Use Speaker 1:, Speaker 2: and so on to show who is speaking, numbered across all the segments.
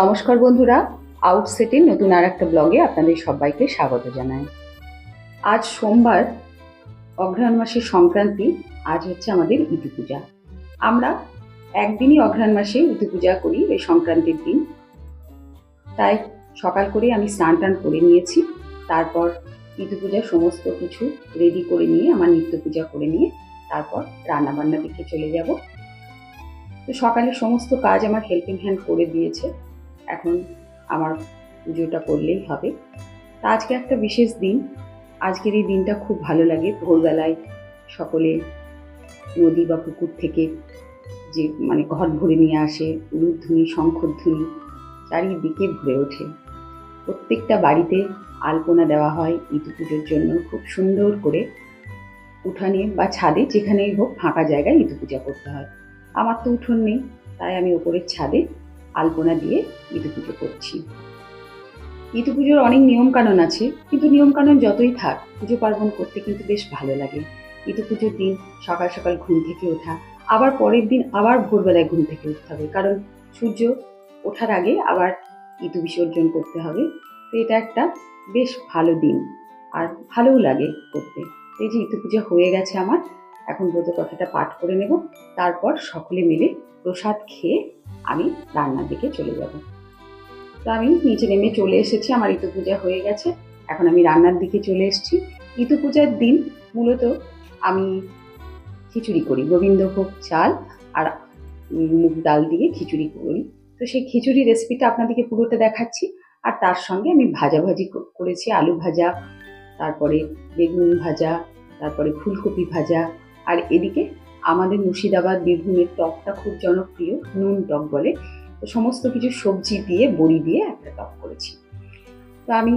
Speaker 1: নমস্কার বন্ধুরা আউটসেটের নতুন আর একটা ব্লগে আপনাদের সবাইকে স্বাগত জানাই। আজ সোমবার, অঘ্রাণ মাসের সংক্রান্তি, আজ হচ্ছে আমাদের ইতি পূজা। আমরা একদিনই অঘ্রাণ মাসে ইতি পূজা করি এই সংক্রান্তির দিন। তাই সকাল করে আমি স্নান টান করে নিয়েছি, তারপর ইতি পূজার সমস্ত কিছু রেডি করে নিয়ে, আমার নিত্য পূজা করে নিয়ে, তারপর রান্নাবান্না দিকে চলে যাব। তো সকালে সমস্ত কাজ আমার হেল্পিং হ্যান্ড করে দিয়েছে। এখন আমার পুজোটা করলেই হবে। তা আজকে একটা বিশেষ দিন। আজকের এই দিনটা খুব ভালো লাগে। ভোরবেলায় সকলে নদী বা পুকুর থেকে যে মানে ঘর ভরে নিয়ে আসে, উলুধ্বনি, শঙ্খধ্বনি, চারিদিকে ভরে ওঠে। প্রত্যেকটা বাড়িতে আলপনা দেওয়া হয় ইতি পুজোর জন্য খুব সুন্দর করে। উঠানে বা ছাদে যেখানেই হোক ফাঁকা জায়গায় ইতি পূজা করতে হয়। আমার তো উঠোন নেই, তাই আমি ওপরের ছাদে আলপনা দিয়ে ইতি পুজো করছি। ইতি পুজোর অনেক নিয়মকানুন আছে, কিন্তু নিয়মকানুন যতই থাক, পুজো পার্বণ করতে কিন্তু বেশ ভালো লাগে। ইতি পুজোর দিন সকাল সকাল ঘুম থেকে ওঠা, আবার পরের দিন আবার ভোরবেলায় ঘুম থেকে উঠতে হবে, কারণ সূর্য ওঠার আগে আবার ইতু বিসর্জন করতে হবে। তো এটা একটা বেশ ভালো দিন, আর ভালোও লাগে করতে। এই যে ইতু পুজো হয়ে গেছে আমার এখন কথাটা পাঠ করে নেব। তারপর সকলে মিলে প্রসাদ খেয়ে আমি রান্নার দিকে চলে যাব। তো আমি নিচে নেমে চলে এসেছি, আমার ইতু পূজা হয়ে গেছে। এখন আমি রান্নার দিকে চলে এসেছি। ইতু পূজার দিন মূলত আমি খিচুড়ি করি, গোবিন্দভোগ চাল আর মুগ ডাল দিয়ে খিচুড়ি করি। তো সেই খিচুড়ি রেসিপিটা আপনাদেরকে পুরোটা দেখাচ্ছি। আর তার সঙ্গে আমি ভাজাভাজি করেছি, আলু ভাজা, তারপরে বেগুন ভাজা, তারপরে ফুলকপি ভাজা আর এদিকে আমাদের মুর্শিদাবাদ, বীরভূমের টকটা খুব জনপ্রিয়, নুন টক বলে। তো সমস্ত কিছু সবজি দিয়ে, বড়ি দিয়ে একটা টক করেছি। তো আমি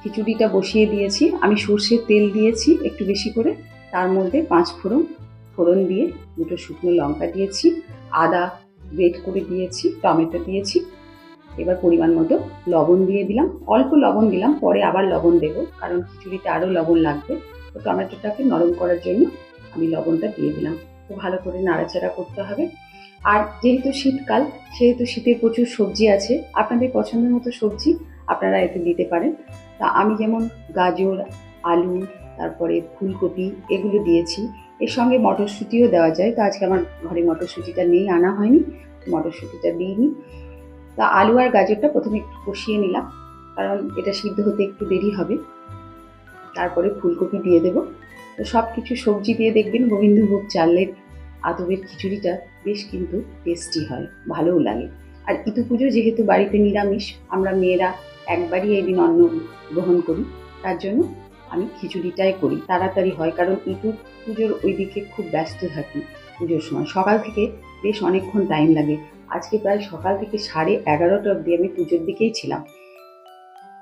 Speaker 1: খিচুড়িটা বসিয়ে দিয়েছি। আমি সর্ষের তেল দিয়েছি একটু বেশি করে। তার মধ্যে পাঁচ ফোড়ন ফোড়ন দিয়ে দুটো শুকনো লঙ্কা দিয়েছি। আদা গ্রেট করে দিয়েছি, টমেটো দিয়েছি। এবার পরিমাণ মতো লবণ দিয়ে দিলাম। অল্প লবণ দিলাম, পরে আবার লবণ দেবো, কারণ খিচুড়িতে আরও লবণ লাগবে। তো টমেটোটাকে নরম করার জন্য আমি লবণটা দিয়ে দিলাম। তো ভালো করে নাড়াচাড়া করতে হবে। আর যেহেতু শীতকাল, সেহেতু শীতের প্রচুর সবজি আছে, আপনাদের পছন্দের মতো সবজি আপনারা এতে দিতে পারেন। তা আমি যেমন গাজর, আলু, তারপরে ফুলকপি এগুলো দিয়েছি। এর সঙ্গে মটরশুঁটিও দেওয়া যায়। তো আজকে আমার ঘরে মটরশুঁটিটা নেই, আনা হয়নি। মটরশুঁটিটা দিইনি তা আলু আর গাজরটা প্রথমে একটু কষিয়ে নিলাম। কারণ এটা সিদ্ধ হতে একটু দেরি হবে। তারপরে ফুলকপি দিয়ে দেবো। তো সব কিছু সবজি দিয়ে দেখবেন গোবিন্দভোগ চালের আদবের খিচুড়িটা বেশ কিন্তু টেস্টি হয়, ভালোও লাগে। আর ইতু পুজো যেহেতু বাড়িতে নিরামিষ, আমরা মেয়েরা একবারই এই দিন অন্ন গ্রহণ করি, তার জন্য আমি খিচুড়িটাই করি, তাড়াতাড়ি হয়, কারণ ইতু পুজোর ওই দিকে খুব ব্যস্ত থাকি পুজোর সময়। সকাল থেকে বেশ অনেকক্ষণ টাইম লাগে। আজকে প্রায় সকাল থেকে সাড়ে এগারোটা অবধি আমি পুজোর দিকেই ছিলাম।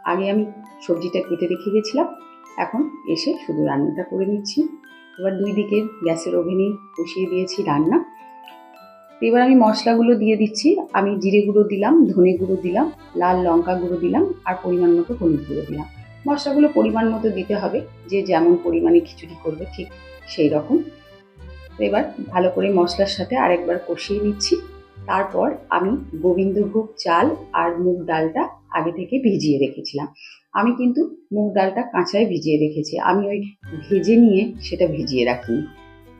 Speaker 1: আগে আমি সবজিটা কেটে রেখে গেছিলাম এখন এসে শুধু রান্নাটা করে নিচ্ছি। এবার দুই দিকে গ্যাসের ওভেনে বসিয়ে দিয়েছি রান্না। এবার আমি মশলাগুলো দিয়ে দিচ্ছি। আমি জিরে গুঁড়ো দিলাম, ধনে গুঁড়ো দিলাম, লাল লঙ্কা গুঁড়ো দিলাম আর পরিমাণ মতো হলুদ গুঁড়ো দিলাম। মশলাগুলো পরিমাণ মতো দিতে হবে। যে যেমন পরিমাণে খিচুড়ি করবে ঠিক সেই রকম। তো এবার ভালো করে মশলার সাথে আরেকবার কষিয়ে নিচ্ছি। তারপর আমি গোবিন্দভোগ চাল আর মুগ ডালটা আগে থেকে ভিজিয়ে রেখেছিলাম। আমি কিন্তু মুগ ডালটা কাঁচায় ভিজিয়ে রেখেছি। আমি ওই ভেজে নিয়ে সেটা ভিজিয়ে রাখিনি।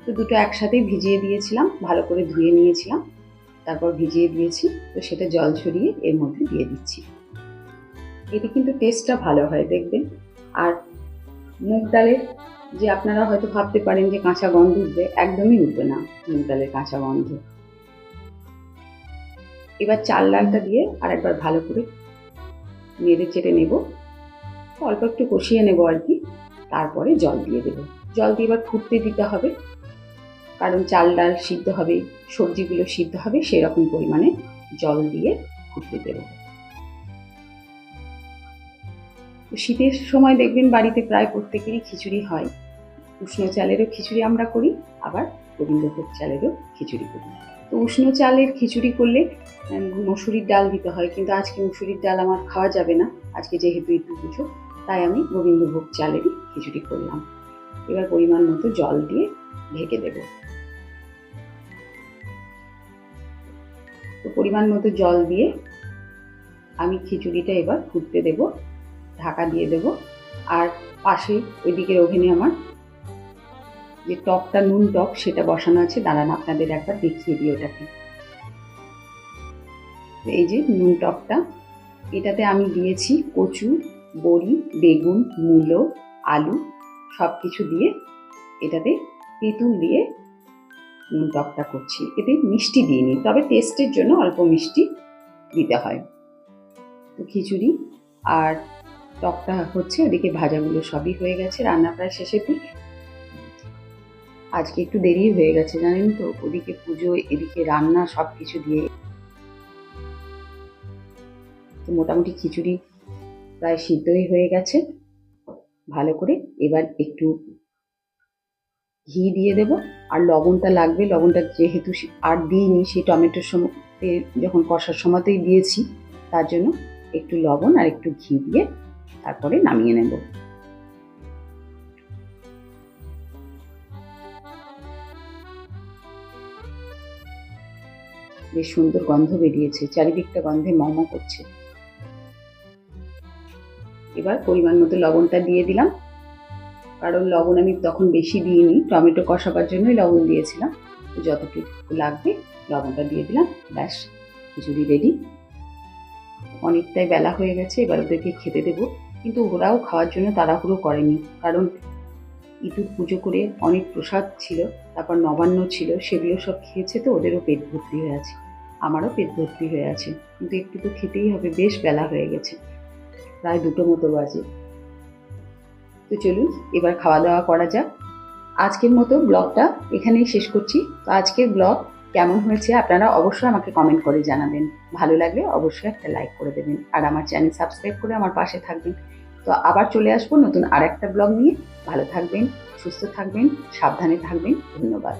Speaker 1: তো দুটো একসাথেই ভিজিয়ে দিয়েছিলাম, ভালো করে ধুয়ে নিয়েছিলাম, তারপর ভিজিয়ে দিয়েছি, তো সেটা জল ছড়িয়ে এর মধ্যে দিয়ে দিচ্ছি। এতে কিন্তু টেস্টটা ভালো হয়, দেখবেন। আর মুগ ডালের যে আপনারা হয়তো ভাবতে পারেন যে কাঁচা গন্ধ উঠবে, একদমই উঠবে না মুগ ডালের কাঁচা গন্ধ। এবার চাল ডালটা দিয়ে আর একবার ভালো করে নেড়ে চেড়ে নেব। অল্প একটু কষিয়ে নেব আর কি। তারপরে জল দিয়ে দেবো। জল দিয়ে এবার ফুটতে দিতে হবে। কারণ চাল ডাল সিদ্ধ হবে, সবজিগুলো সিদ্ধ হবে, সেরকম পরিমাণে জল দিয়ে ফুটতে দেবো। শীতের সময় দেখবেন বাড়িতে প্রায় প্রত্যেকেরই খিচুড়ি হয়। উষ্ণ চালেরও খিচুড়ি আমরা করি, আবার গোবিন্দভোগ চালেরও খিচুড়ি করি। তো উষ্ণ চালের খিচুড়ি করলে মসুরির ডাল দিতে হয়, কিন্তু আজকে মসুরির ডাল আমার খাওয়া যাবে না। আজকে যেহেতু একটু পুজো তাই আমি গোবিন্দভোগ চালেরই খিচুড়ি করলাম। এবার পরিমাণ মতো জল দিয়ে ঢেকে দেব। তো পরিমাণ মতো জল দিয়ে আমি খিচুড়িটা এবার ফুটতে দেব, ঢাকা দিয়ে দেব। আর পাশে ওইদিকে ওভেনে আমার যে টকটা নুন টক সেটা বসানো আছে, দাঁড়ান আপনাদের একবার দেখিয়ে দিই ওটাকে। এই যে নুন টকটা, এটাতে আমি দিয়েছি কচু বড়ি, বেগুন, মূলো, আলু সব কিছু দিয়ে এটাতে তেঁতুল দিয়ে টকটা করছি। এতে মিষ্টি দিইনি তবে টেস্টের জন্য অল্প মিষ্টি দিতে হয়। তো খিচুড়ি আর টকটা হচ্ছে, ওদিকে ভাজাগুলো সবই হয়ে গেছে, রান্না প্রায় শেষের দিক। আজকে একটু দেরি হয়ে গেছে, জানেন তো? ওদিকে পুজো, এদিকে রান্না সব কিছু দিয়ে। তো মোটামুটি খিচুড়ি প্রায় সিদ্ধই হয়ে গেছে। ভালো করে এবার একটু ঘি দিয়ে দেব। আর লবণটা লাগবে, লবণটা যেহেতু আর দিইনি, সেই টমেটোর সময়তে যখন কষার সময়তেই দিয়েছি, তার জন্য একটু লবণ আর একটু ঘি দিয়ে তারপরে নামিয়ে নেব। বেশ সুন্দর গন্ধ বেরিয়েছে, চারিদিকটা গন্ধে মম করছে। এবার পরিমাণ মতো লবণটা দিয়ে দিলাম। কারণ লবণ আমি তখন বেশি দিইনি, টমেটো কষাবার জন্যই লবণ দিয়েছিলাম। যতটুকু লাগবে লবণটা দিয়ে দিলাম, ব্যাস, খিচুড়ি রেডি অনেকটাই বেলা হয়ে গেছে, এবার ওদেরকে খেতে দেবো। কিন্তু ওরাও খাওয়ার জন্য তাড়াহুড়ো করেনি, কারণ ইঁদুর পুজো করে অনেক প্রসাদ ছিল, তারপর নবান্ন ছিল, সেগুলো সব খেয়েছে তো ওদেরও পেট ভর্তি হয়ে আছে, আমারও পেট ভর্তি হয়ে আছে। কিন্তু একটু তো খেতেই হবে, বেশ বেলা হয়ে গেছে। প্রায় দুটো মতো বাজে। তো চলুন, এবার খাওয়া দাওয়া করা যাক। আজকের মতো ব্লগটা এখানেই শেষ করছি। তো আজকের ব্লগ কেমন হয়েছে আপনারা অবশ্যই আমাকে কমেন্ট করে জানাবেন। ভালো লাগলে অবশ্যই একটা লাইক করে দেবেন আর আমার চ্যানেল সাবস্ক্রাইব করে আমার পাশে থাকবেন। তো আবার চলে আসব নতুন আর একটা ব্লগ নিয়ে। ভালো থাকবেন, সুস্থ থাকবেন, সাবধানে থাকবেন। ধন্যবাদ।